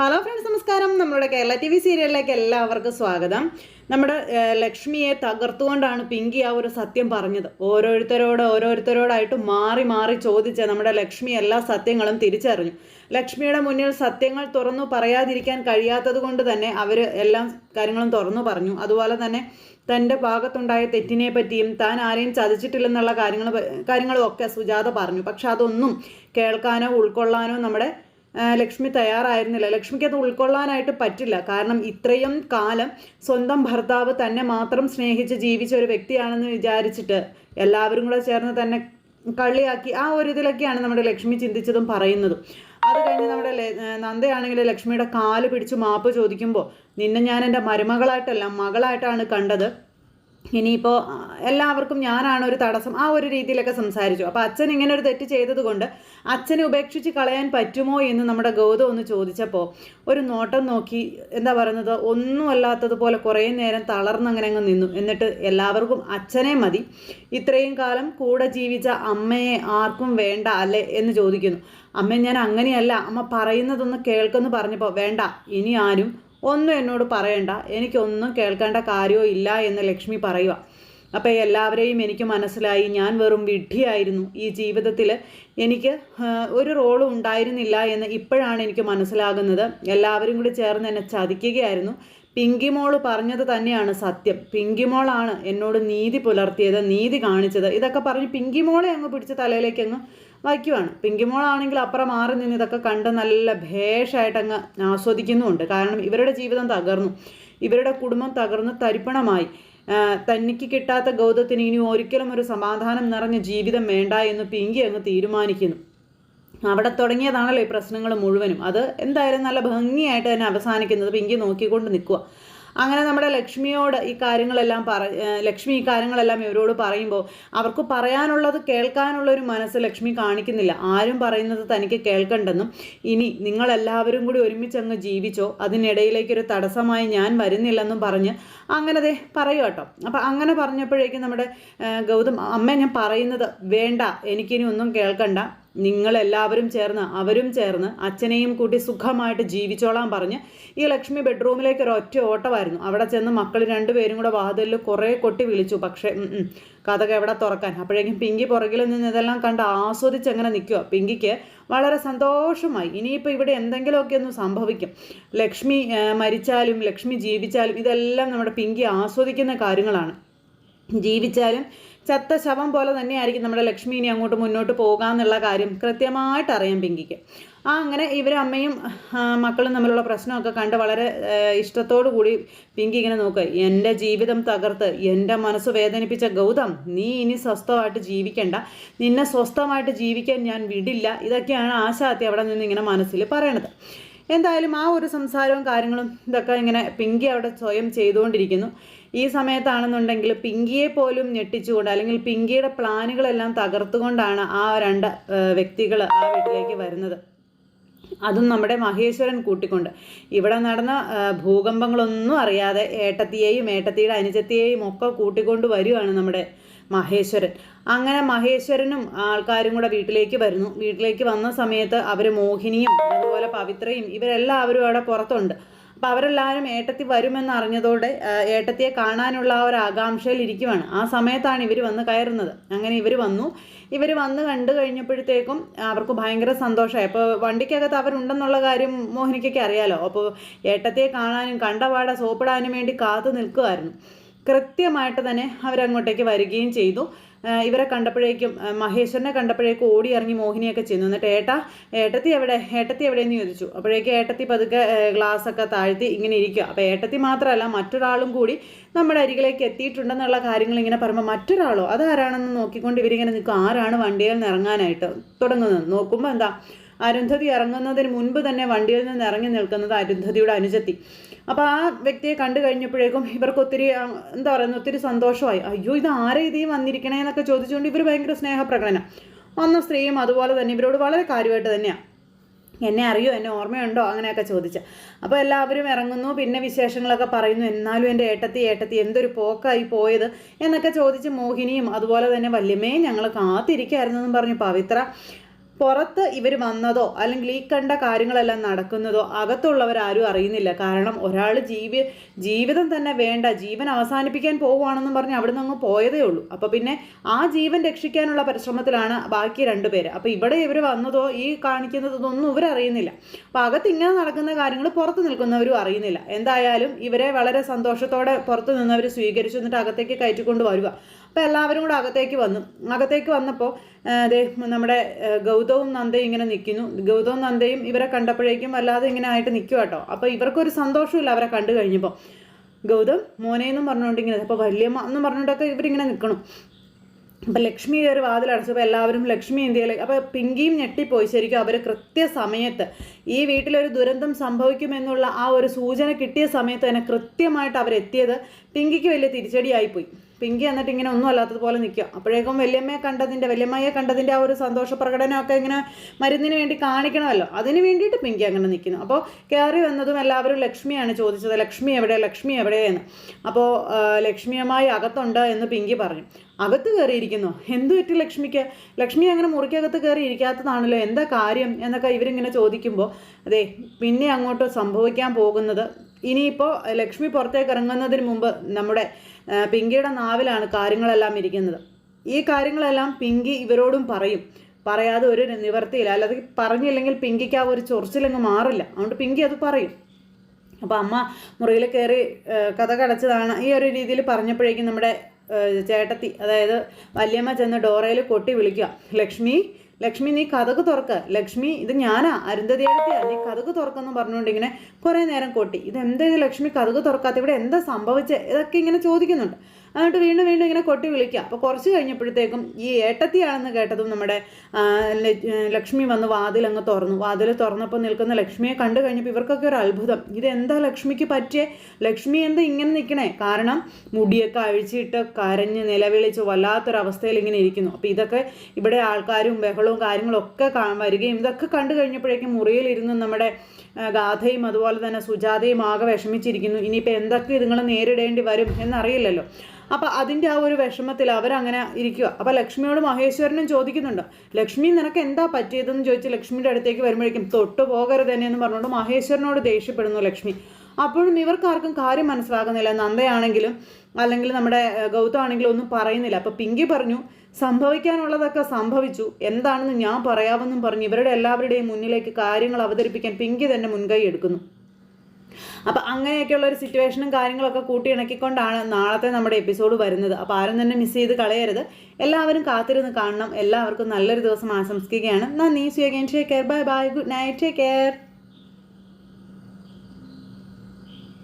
Hello friends നമസ്കാരം. നമ്മുടെ Kerala T V സീരിയലിലേക്ക് എല്ലാവർക്കും സ്വാഗതം. നമ്മുടെ ലക്ഷ്മിയെ തകർത്തുകൊണ്ടാണ് പിങ്കി ആ ഒരു സത്യം പറഞ്ഞത്. ഓരോരുത്തരോട് ഓരോരുത്തരോടായിട്ട് മാറി മാറി ചോദിച്ച നമ്മുടെ ലക്ഷ്മി എല്ലാ സത്യങ്ങളും തിരിച്ചറിഞ്ഞു. ലക്ഷ്മിയുടെ മുന്നിൽ സത്യങ്ങൾ തുറന്നു പറയാതിരിക്കാൻ കഴിയാത്തത് കൊണ്ട് തന്നെ അവർ എല്ലാ കാര്യങ്ങളും തുറന്നു പറഞ്ഞു. അതുപോലെ തന്നെ തന്റെ ഭാഗത്തുണ്ടായ തെറ്റിനെ പറ്റിയും താൻ ആരെയും ചതിച്ചിട്ടില്ലെന്നുള്ള കാര്യങ്ങൾ കാര്യങ്ങളും ഒക്കെ സുജാത പറഞ്ഞു. പക്ഷെ അതൊന്നും കേൾക്കാനോ ഉൾക്കൊള്ളാനോ നമ്മുടെ ലക്ഷ്മി തയ്യാറായിരുന്നില്ല. ലക്ഷ്മിക്ക് അത് ഉൾക്കൊള്ളാനായിട്ട് പറ്റില്ല. കാരണം ഇത്രയും കാലം സ്വന്തം ഭർത്താവ് തന്നെ മാത്രം സ്നേഹിച്ച് ജീവിച്ച ഒരു വ്യക്തിയാണെന്ന് വിചാരിച്ചിട്ട് എല്ലാവരും കൂടെ ചേർന്ന് തന്നെ കള്ളിയാക്കി ആ ഒരു ഇതിലൊക്കെയാണ് നമ്മുടെ ലക്ഷ്മി ചിന്തിച്ചതും പറയുന്നതും. അത് കഴിഞ്ഞ് നമ്മുടെ നന്ദയാണെങ്കിൽ ലക്ഷ്മിയുടെ കാൽ പിടിച്ച് മാപ്പ് ചോദിക്കുമ്പോൾ നിന്നെ ഞാൻ എന്റെ മരുമകളായിട്ടല്ല മകളായിട്ടാണ് കണ്ടത്. ഇനിയിപ്പോൾ എല്ലാവർക്കും ഞാനാണ് ഒരു തടസ്സം. ആ ഒരു രീതിയിലൊക്കെ സംസാരിച്ചു. അപ്പോൾ അച്ഛൻ ഇങ്ങനെ ഒരു തെറ്റ് ചെയ്തതുകൊണ്ട് അച്ഛനെ ഉപേക്ഷിച്ച് കളയാൻ പറ്റുമോ എന്ന് നമ്മുടെ ഗൗതം ഒന്ന് ചോദിച്ചപ്പോൾ ഒരു നോട്ടം നോക്കി എന്താ പറയുന്നത് ഒന്നുമല്ലാത്തതുപോലെ കുറേ നേരം തളർന്നങ്ങനെ അങ്ങ് നിന്നു. എന്നിട്ട് എല്ലാവർക്കും അച്ഛനെ മതി. ഇത്രയും കാലം കൂടെ ജീവിച്ച അമ്മയെ ആർക്കും വേണ്ട അല്ലേ എന്ന് ചോദിക്കുന്നു. അമ്മ ഞാൻ അങ്ങനെയല്ല. അമ്മ പറയുന്നതൊന്ന് കേൾക്കുന്നു പറഞ്ഞപ്പോൾ വേണ്ട ഇനി ആരും ഒന്നും എന്നോട് പറയണ്ട. എനിക്കൊന്നും കേൾക്കേണ്ട കാര്യമോ ഇല്ല എന്ന് ലക്ഷ്മി പറയുക അപ്പോൾ എല്ലാവരെയും എനിക്ക് മനസ്സിലായി. ഞാൻ വെറും വിഡ്ഢിയായിരുന്നു. ഈ ജീവിതത്തിൽ എനിക്ക് ഒരു റോളും ഉണ്ടായിരുന്നില്ല എന്ന് ഇപ്പോഴാണ് എനിക്ക് മനസ്സിലാകുന്നത്. എല്ലാവരും കൂടി ചേർന്ന് എന്നെ ചതിക്കുകയായിരുന്നു. പിങ്കി മോൾ പറഞ്ഞത് തന്നെയാണ് സത്യം. പിങ്കി പിങ്കിമോളാണ് എന്നോട് നീതി പുലർത്തിയത് നീതി കാണിച്ചത്. ഇതൊക്കെ പറഞ്ഞ് പിങ്കി പിങ്കിമോളെ അങ്ങ് പിടിച്ച് തലയിലേക്ക് അങ്ങ് വയ്ക്കുവാണ്. പിങ്കിമോളാണെങ്കിൽ അപ്പുറം മാറി നിന്ന് ഇതൊക്കെ കണ്ട് നല്ല ഭേഷായിട്ട് അങ്ങ് ആസ്വദിക്കുന്നുമുണ്ട്. കാരണം ഇവരുടെ ജീവിതം തകർന്നു. ഇവരുടെ കുടുംബം തകർന്ന് തരിപ്പണമായി. തനിക്ക് കിട്ടാത്ത ഗൗതത്തിന് ഇനി ഒരിക്കലും ഒരു സമാധാനം നിറഞ്ഞ ജീവിതം വേണ്ട എന്ന് പിങ്കി അങ്ങ് തീരുമാനിക്കുന്നു. അവിടെ തുടങ്ങിയതാണല്ലോ ഈ പ്രശ്നങ്ങൾ മുഴുവനും. അത് എന്തായാലും നല്ല ഭംഗിയായിട്ട് തന്നെ അവസാനിക്കുന്നത്. പിങ്കി നോക്കിക്കൊണ്ട് നിൽക്കുക അങ്ങനെ നമ്മുടെ ലക്ഷ്മിയോട് ഈ കാര്യങ്ങളെല്ലാം പറ ലക്ഷ്മി ഈ കാര്യങ്ങളെല്ലാം ഇവരോട് പറയുമ്പോൾ അവർക്ക് പറയാനുള്ളത് കേൾക്കാനുള്ള ഒരു മനസ്സ് ലക്ഷ്മി കാണിക്കുന്നില്ല. ആരും പറയുന്നത് തനിക്ക് കേൾക്കണ്ടെന്നും ഇനി നിങ്ങളെല്ലാവരും കൂടി ഒരുമിച്ചങ്ങ് ജീവിച്ചോ അതിനിടയിലേക്കൊരു തടസ്സമായി ഞാൻ വരുന്നില്ലെന്നും പറഞ്ഞ് അങ്ങനെ ദേ പറയൂ കേട്ടോ. അപ്പം അങ്ങനെ പറഞ്ഞപ്പോഴേക്കും നമ്മുടെ ഗൗതം അമ്മ ഞാൻ പറയുന്നത് വേണ്ട എനിക്കിനി ഒന്നും കേൾക്കണ്ട. നിങ്ങളെല്ലാവരും ചേർന്ന് അവരും ചേർന്ന് അച്ഛനെയും കൂട്ടി സുഖമായിട്ട് ജീവിച്ചോളാൻ പറഞ്ഞ് ഈ ലക്ഷ്മി ബെഡ്റൂമിലേക്ക് ഒരു ഒറ്റ ഓട്ടമായിരുന്നു. അവിടെ ചെന്ന് മക്കൾ രണ്ടുപേരും കൂടെ വാതിലിൽ കുറേ കൊട്ടി വിളിച്ചു. പക്ഷേ കഥക എവിടെ തുറക്കാൻ? അപ്പോഴേക്കും പിങ്കി പുറകിൽ നിന്ന് ഇതെല്ലാം കണ്ട് ആസ്വദിച്ച് അങ്ങനെ നിൽക്കുക പിങ്കിക്ക് വളരെ സന്തോഷമായി. ഇനിയിപ്പോൾ ഇവിടെ എന്തെങ്കിലുമൊക്കെ ഒന്ന് സംഭവിക്കും. ലക്ഷ്മി മരിച്ചാലും ലക്ഷ്മി ജീവിച്ചാലും ഇതെല്ലാം നമ്മുടെ പിങ്കി ആസ്വദിക്കുന്ന കാര്യങ്ങളാണ്. ജീവിച്ചാലും ചത്ത ശവം പോലെ തന്നെയായിരിക്കും നമ്മുടെ ലക്ഷ്മി ഇനി അങ്ങോട്ട് മുന്നോട്ട് പോകാമെന്നുള്ള കാര്യം കൃത്യമായിട്ട് അറിയാം പിങ്കിക്ക്. ആ അങ്ങനെ ഇവർ അമ്മയും മക്കളും തമ്മിലുള്ള പ്രശ്നമൊക്കെ കണ്ട് വളരെ ഇഷ്ടത്തോടു കൂടി പിങ്കി ഇങ്ങനെ നോക്കുക എന്റെ ജീവിതം തകർത്ത് എന്റെ മനസ്സ് വേദനിപ്പിച്ച ഗൗതം നീ ഇനി സ്വസ്ഥമായിട്ട് ജീവിക്കണ്ട. നിന്നെ സ്വസ്ഥമായിട്ട് ജീവിക്കാൻ ഞാൻ വിടില്ല. ഇതൊക്കെയാണ് ആശാത്തി അവിടെ നിന്ന് ഇങ്ങനെ മനസ്സിൽ പറയണത്. എന്തായാലും ആ ഒരു സംസാരവും കാര്യങ്ങളും ഇതൊക്കെ ഇങ്ങനെ പിങ്കി അവിടെ സ്വയം ചെയ്തുകൊണ്ടിരിക്കുന്നു. ഈ സമയത്താണെന്നുണ്ടെങ്കിൽ പിങ്കിയെ പോലും ഞെട്ടിച്ചുകൊണ്ട് അല്ലെങ്കിൽ പിങ്കിയുടെ പ്ലാനുകളെല്ലാം തകർത്തുകൊണ്ടാണ് ആ രണ്ട് വ്യക്തികൾ ആ വീട്ടിലേക്ക് വരുന്നത്. അതും നമ്മുടെ മഹേശ്വരൻ കൂട്ടിക്കൊണ്ട്. ഇവിടെ നടന്ന ഭൂകമ്പങ്ങളൊന്നും അറിയാതെ ഏട്ടത്തിയെയും ഏട്ടത്തിയുടെ അനുജത്തിയെയും ഒക്കെ കൂട്ടിക്കൊണ്ട് വരികയാണ് നമ്മുടെ മഹേശ്വരൻ. അങ്ങനെ മഹേശ്വരനും ആൾക്കാരും കൂടെ വീട്ടിലേക്ക് വരുന്നു. വീട്ടിലേക്ക് വന്ന സമയത്ത് അവർ മോഹിനിയും അതുപോലെ പവിത്രയും ഇവരെല്ലാവരും അവിടെ പുറത്തുണ്ട്. അപ്പോൾ അവരെല്ലാവരും ഏട്ടത്തി വരുമെന്ന് അറിഞ്ഞതോടെ ഏട്ടത്തിയെ കാണാനുള്ള ആ ഒരു ആകാംക്ഷയിൽ ഇരിക്കുവാണ്. ആ സമയത്താണ് ഇവർ വന്ന് കയറുന്നത്. അങ്ങനെ ഇവർ വന്നു. ഇവർ വന്ന് കണ്ടു കഴിഞ്ഞപ്പോഴത്തേക്കും അവർക്ക് ഭയങ്കര സന്തോഷമായി. അപ്പോൾ വണ്ടിക്കകത്ത് അവരുണ്ടെന്നുള്ള കാര്യം മോഹിനിക്കൊക്കെ അറിയാലോ. അപ്പോൾ ഏട്ടത്തിയെ കാണാനും കണ്ടപാടെ സോപ്പിടാനും വേണ്ടി കാത്തു നിൽക്കുമായിരുന്നു കൃത്യമായിട്ട് തന്നെ അവരങ്ങോട്ടേക്ക് വരികയും ചെയ്തു. ഇവരെ കണ്ടപ്പോഴേക്കും മഹേശ്വരനെ കണ്ടപ്പോഴേക്കും ഓടി ഇറങ്ങി മോഹിനിയൊക്കെ ചെന്നു. എന്നിട്ട് ഏട്ട ഏട്ടത്തി എവിടെ? ഏട്ടത്തി എവിടെയെന്ന് ചോദിച്ചു. അപ്പോഴേക്കും ഏട്ടത്തി പതുക്കെ ഒക്കെ താഴ്ത്തി ഇങ്ങനെ ഇരിക്കുക അപ്പോൾ ഏട്ടത്തി മാത്രമല്ല മറ്റൊരാളും കൂടി നമ്മുടെ അരികിലേക്ക് എത്തിയിട്ടുണ്ടെന്നുള്ള കാര്യങ്ങൾ ഇങ്ങനെ പറയുമ്പോൾ മറ്റൊരാളോ അതാരാണെന്ന് നോക്കിക്കൊണ്ട് ഇവരിങ്ങനെ നിൽക്കും. ആരാണ് വണ്ടിയിൽ നിന്ന് ഇറങ്ങാനായിട്ട് തുടങ്ങുന്നത്? നോക്കുമ്പോൾ എന്താ അരുന്ധതി ഇറങ്ങുന്നതിന് മുൻപ് തന്നെ വണ്ടിയിൽ നിന്ന് ഇറങ്ങി നിൽക്കുന്നത് അരുന്ധതിയുടെ അനുജത്തി. അപ്പോൾ ആ വ്യക്തിയെ കണ്ടു കഴിഞ്ഞപ്പോഴേക്കും ഇവർക്ക് ഒത്തിരി എന്താ പറയുന്നത് ഒത്തിരി സന്തോഷമായി. അയ്യോ ഇത് ആരെ ഇതീ വന്നിരിക്കണേ എന്നൊക്കെ ചോദിച്ചുകൊണ്ട് ഇവർ ഭയങ്കര സ്നേഹപ്രകടനം. വന്ന സ്ത്രീയും അതുപോലെ തന്നെ ഇവരോട് വളരെ കാര്യമായിട്ട് തന്നെയാണ് എന്നെ അറിയോ? എന്നെ ഓർമ്മയുണ്ടോ? അങ്ങനെയൊക്കെ ചോദിച്ച. അപ്പോൾ എല്ലാവരും ഇറങ്ങുന്നു പിന്നെ വിശേഷങ്ങളൊക്കെ പറയുന്നു. എന്നാലും എന്റെ ഏട്ടത്തി ഏട്ടത്തി എന്തൊരു പോക്കായി പോയത്? എന്നൊക്കെ ചോദിച്ച് മോഹിനിയും അതുപോലെ തന്നെ വല്യമ്മയും ഞങ്ങൾ കാത്തിരിക്കായിരുന്നു എന്നും പറഞ്ഞു. പവിത്ര പുറത്ത് ഇവർ വന്നതോ അല്ലെങ്കിൽ ഈ കണ്ട കാര്യങ്ങളെല്ലാം നടക്കുന്നതോ അകത്തുള്ളവരാരും അറിയുന്നില്ല. കാരണം ഒരാൾ ജീവി ജീവിതം തന്നെ വേണ്ട ജീവൻ അവസാനിപ്പിക്കാൻ പോവുകയാണെന്നും പറഞ്ഞ് അവിടെ നിന്ന് അങ്ങ് പോയതേ ഉള്ളൂ. അപ്പോൾ പിന്നെ ആ ജീവൻ രക്ഷിക്കാനുള്ള പരിശ്രമത്തിലാണ് ബാക്കി രണ്ടുപേര് അപ്പോൾ ഇവിടെ ഇവർ വന്നതോ ഈ കാണിക്കുന്നതൊന്നും ഇവരറിയുന്നില്ല അപ്പോൾ അകത്ത് ഇങ്ങനെ നടക്കുന്ന കാര്യങ്ങൾ പുറത്ത് നിൽക്കുന്നവരും അറിയുന്നില്ല. എന്തായാലും ഇവരെ വളരെ സന്തോഷത്തോടെ പുറത്ത് നിന്നവർ സ്വീകരിച്ചു എന്നിട്ട് അകത്തേക്ക് കയറ്റിക്കൊണ്ട് വരിക അപ്പോൾ എല്ലാവരും കൂടെ അകത്തേക്ക് വന്നു. അകത്തേക്ക് വന്നപ്പോൾ അതെ നമ്മുടെ ഗൗതവും നന്ദയും ഇങ്ങനെ നിൽക്കുന്നു ഗൗതവും നന്ദയും ഇവരെ കണ്ടപ്പോഴേക്കും വല്ലാതെ ഇങ്ങനെ ആയിട്ട് നിൽക്കുക കേട്ടോ. അപ്പോൾ ഇവർക്കൊരു സന്തോഷമില്ല അവരെ കണ്ടു കഴിഞ്ഞപ്പോൾ ഗൗതം മോനെ എന്നും പറഞ്ഞുകൊണ്ട് ഇങ്ങനെ അപ്പോൾ വല്യമ്മ എന്നും പറഞ്ഞുകൊണ്ടൊക്കെ ഇവരിങ്ങനെ നിൽക്കണം അപ്പം ലക്ഷ്മി കയറി വാതിലടച്ചപ്പോൾ എല്ലാവരും ലക്ഷ്മി ഇന്ത്യയിൽ അപ്പോൾ പിങ്കിയും ഞെട്ടിപ്പോയി ശരിക്കും അവർ കൃത്യസമയത്ത്. ഈ വീട്ടിലൊരു ദുരന്തം സംഭവിക്കുമെന്നുള്ള ആ ഒരു സൂചന കിട്ടിയ സമയത്ത് തന്നെ കൃത്യമായിട്ട് അവരെത്തിയത് പിങ്കിക്ക് വലിയ തിരിച്ചടിയായിപ്പോയി പിങ്കി എന്നിട്ട് ഇങ്ങനെ ഒന്നും അല്ലാത്തതുപോലെ നിൽക്കുക. അപ്പോഴേക്കും വല്യമ്മയെ കണ്ടതിന്റെ വല്യമ്മയെ കണ്ടതിന്റെ ആ ഒരു സന്തോഷ പ്രകടനമൊക്കെ ഇങ്ങനെ മരുന്നിന് വേണ്ടി കാണിക്കണമല്ലോ. അതിന് വേണ്ടിയിട്ട് പിങ്കി അങ്ങനെ നിൽക്കുന്നു. അപ്പോൾ കയറി വന്നതും എല്ലാവരും ലക്ഷ്മിയാണ് ചോദിച്ചത്. ലക്ഷ്മി എവിടെ? ലക്ഷ്മി എവിടെയെന്ന്. അപ്പോൾ ലക്ഷ്മിയമായി അകത്തുണ്ട് എന്ന് പിങ്കി പറഞ്ഞു. അകത്ത് കയറിയിരിക്കുന്നു. എന്തു പറ്റി ലക്ഷ്മിക്ക്? ലക്ഷ്മി അങ്ങനെ മുറിക്കകത്ത് കയറി ഇരിക്കാത്തതാണല്ലോ എന്താ കാര്യം? എന്നൊക്കെ ഇവരിങ്ങനെ ചോദിക്കുമ്പോൾ അതെ പിന്നെ അങ്ങോട്ട് സംഭവിക്കാൻ പോകുന്നത് ഇനിയിപ്പോൾ ലക്ഷ്മി പുറത്തേക്ക് ഇറങ്ങുന്നതിന് മുമ്പ് നമ്മുടെ പിങ്കിയുടെ നാവിലാണ് കാര്യങ്ങളെല്ലാം ഇരിക്കുന്നത്. ഈ കാര്യങ്ങളെല്ലാം പിങ്കി ഇവരോടും പറയും. പറയാതെ ഒരു നിവർത്തിയില്ല. അല്ലാതെ പറഞ്ഞില്ലെങ്കിൽ പിങ്കിക്ക് ആ ഒരു ചൊറിച്ചിലങ്ങ് മാറില്ല. അതുകൊണ്ട് പിങ്കി അത് പറയും. അപ്പോൾ അമ്മ മുറിയിൽ കയറി കഥ കടച്ചതാണ്. ഈ ഒരു രീതിയിൽ പറഞ്ഞപ്പോഴേക്കും നമ്മുടെ ചേട്ടത്തി അതായത് വല്യമ്മ ചെന്ന് ഡോറയിൽ കൊട്ടി വിളിക്കുക. ലക്ഷ്മി ലക്ഷ്മി നീ കഥക് തുറക്ക. ലക്ഷ്മി ഇത് ഞാനാ. അരുന്ധതി എടുത്തിയാ നീ കഥക് തുറക്കെന്ന് പറഞ്ഞുകൊണ്ട് ഇങ്ങനെ കുറേ നേരം കൊട്ടി. ഇത് എന്താ ഇത് ലക്ഷ്മി കഥക് തുറക്കാത്ത? ഇവിടെ എന്താ സംഭവിച്ചത് ഇതൊക്കെ ഇങ്ങനെ ചോദിക്കുന്നുണ്ട്. എന്നിട്ട് വീണ്ടും വീണ്ടും ഇങ്ങനെ കൊട്ടി വിളിക്കുക അപ്പോൾ കുറച്ച് കഴിഞ്ഞപ്പോഴത്തേക്കും ഈ ഏട്ടത്തിയാണെന്ന് കേട്ടതും നമ്മുടെ ലക്ഷ്മി വന്ന് വാതിൽ അങ്ങ് തുറന്നു. വാതിൽ തുറന്നപ്പോൾ നിൽക്കുന്ന ലക്ഷ്മിയെ കണ്ടു കഴിഞ്ഞപ്പോൾ ഇവർക്കൊക്കെ ഒരു അത്ഭുതം. ഇതെന്താ ലക്ഷ്മിക്ക് പറ്റിയേ? ലക്ഷ്മി എന്താ ഇങ്ങനെ നിൽക്കണേ? കാരണം മുടിയൊക്കെ അഴിച്ചിട്ട് കരഞ്ഞ് നിലവിളിച്ച് വല്ലാത്തൊരവസ്ഥയിൽ ഇങ്ങനെ ഇരിക്കുന്നു. അപ്പോൾ ഇതൊക്കെ ഇവിടെ ആൾക്കാരും ബഹളവും കാര്യങ്ങളും ഒക്കെ വരികയും ഇതൊക്കെ കണ്ടു കഴിഞ്ഞപ്പോഴേക്കും മുറിയിലിരുന്ന് നമ്മുടെ ഗാഥയും അതുപോലെ തന്നെ സുജാതയും ആകെ വിഷമിച്ചിരിക്കുന്നു. ഇനിയിപ്പോൾ എന്തൊക്കെ ഇതുങ്ങൾ നേരിടേണ്ടി വരും എന്നറിയില്ലല്ലോ. അപ്പോൾ അതിന്റെ ആ ഒരു വിഷമത്തിൽ അവരങ്ങനെ ഇരിക്കുക. അപ്പോൾ ലക്ഷ്മിയോട് മഹേശ്വരനും ചോദിക്കുന്നുണ്ട്. ലക്ഷ്മി നിനക്ക് എന്താ പറ്റിയതെന്ന് ചോദിച്ച് ലക്ഷ്മിയുടെ അടുത്തേക്ക് വരുമ്പോഴേക്കും തൊട്ടു പോകരുത് എന്ന് പറഞ്ഞുകൊണ്ട് മഹേശ്വരനോട് ദേഷ്യപ്പെടുന്നു ലക്ഷ്മി. അപ്പോഴും ഇവർക്കാർക്കും കാര്യം മനസ്സിലാകുന്നില്ല. നന്ദയാണെങ്കിലും അല്ലെങ്കിൽ നമ്മുടെ ഗൗതമാണെങ്കിലും ഒന്നും പറയുന്നില്ല. അപ്പോൾ പിങ്കി പറഞ്ഞു സംഭവിക്കാനുള്ളതൊക്കെ സംഭവിച്ചു. എന്താണെന്ന് ഞാൻ പറയാമെന്നും പറഞ്ഞ്. ഇവരുടെ എല്ലാവരുടെയും മുന്നിലേക്ക് കാര്യങ്ങൾ അവതരിപ്പിക്കാൻ പിങ്കി തന്നെ മുൻകൈ എടുക്കുന്നു. അപ്പം അങ്ങനെയൊക്കെയുള്ള ഒരു സിറ്റുവേഷനും കാര്യങ്ങളൊക്കെ കൂട്ടിയിണക്കിക്കൊണ്ടാണ് നാളത്തെ നമ്മുടെ എപ്പിസോഡ് വരുന്നത്. അപ്പോൾ ആരും തന്നെ മിസ് ചെയ്ത് കളയരുത്. എല്ലാവരും കാത്തിരുന്ന് കാണണം. എല്ലാവർക്കും നല്ലൊരു ദിവസം ആശംസിക്കുകയാണ്. നന്ദി. See again take care bye bye good night take care